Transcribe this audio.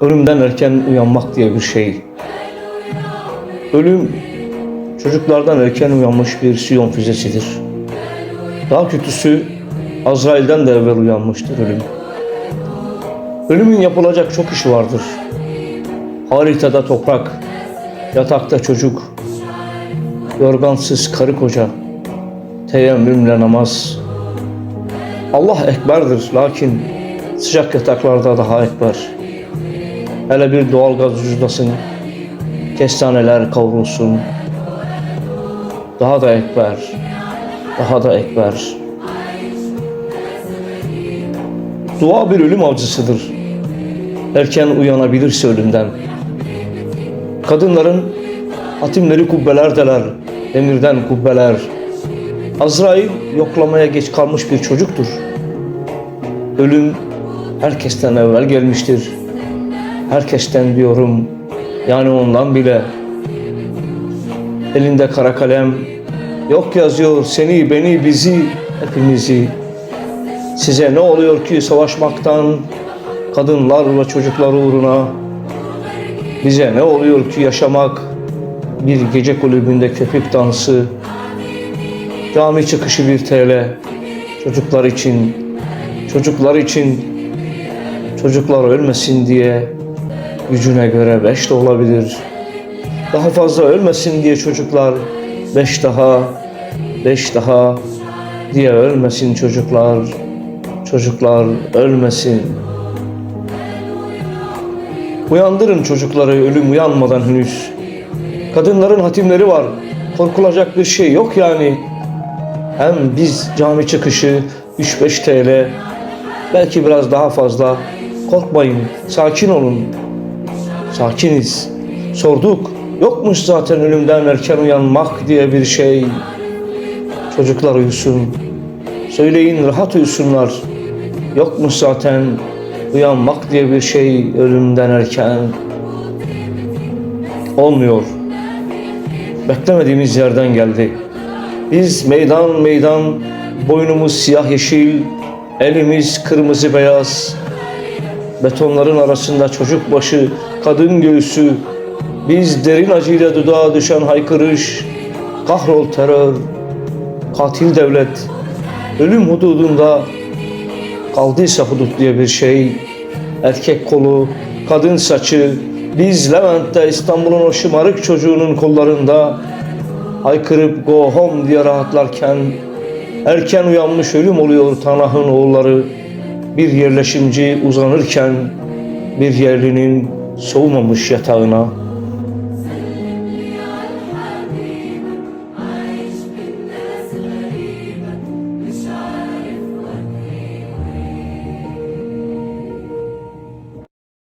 ölümden erken uyanmak diye bir şey. Ölüm çocuklardan erken uyanmış bir siyon füzesidir. Daha kötüsü Azrail'den de evvel uyanmıştır ölüm. Ölümün yapılacak çok işi vardır. Haritada toprak, yatakta çocuk, yorgansız karı koca, teyemmümle namaz. Allah ekberdir lakin sıcak yataklarda daha ekber. Hele bir doğal gaz ucudasın, kestaneler kavrulsun. Daha da ekber, daha da ekber. Dua bir ölüm avcısıdır. Erken uyanabilirse ölümden. Kadınların hatimleri kubbelerdeler, demirden kubbeler. Azrail yoklamaya geç kalmış bir çocuktur. Ölüm herkesten evvel gelmiştir. Herkesten diyorum, yani ondan bile. Elinde kara kalem, yok yazıyor seni, beni, bizi, hepimizi. Size ne oluyor ki savaşmaktan, kadınlar ve çocuklar uğruna? Bize ne oluyor ki yaşamak, bir gece kulübünde köpük dansı, cami çıkışı bir TL, çocuklar için, çocuklar için, çocuklar ölmesin diye gücüne göre beş de olabilir. Daha fazla ölmesin diye çocuklar beş daha, beş daha diye ölmesin çocuklar. Çocuklar ölmesin. Uyandırın çocukları ölüm uyanmadan henüz. Kadınların hatimleri var. Korkulacak bir şey yok yani. Hem biz cami çıkışı 3-5 TL belki biraz daha fazla. Korkmayın, sakin olun. Sakiniz. Sorduk. Yokmuş zaten ölümden erken uyanmak diye bir şey. Çocuklar uyusun. Söyleyin rahat uyusunlar. Yokmuş zaten uyanmak diye bir şey ölümden erken. Olmuyor. Beklemediğimiz yerden geldi. Biz meydan meydan boynumuz siyah yeşil, elimiz kırmızı beyaz. Betonların arasında çocuk başı, kadın göğsü, biz derin acıyla dudağa düşen haykırış, kahrol terör, katil devlet, ölüm hududunda kaldıysa hudut diye bir şey, erkek kolu, kadın saçı, biz Levent'te İstanbul'un o şımarık çocuğunun kollarında haykırıp go home diye rahatlarken erken uyanmış ölüm oluyor Tanah'ın oğulları bir yerleşimci uzanırken bir yerlinin soğumamış yatağına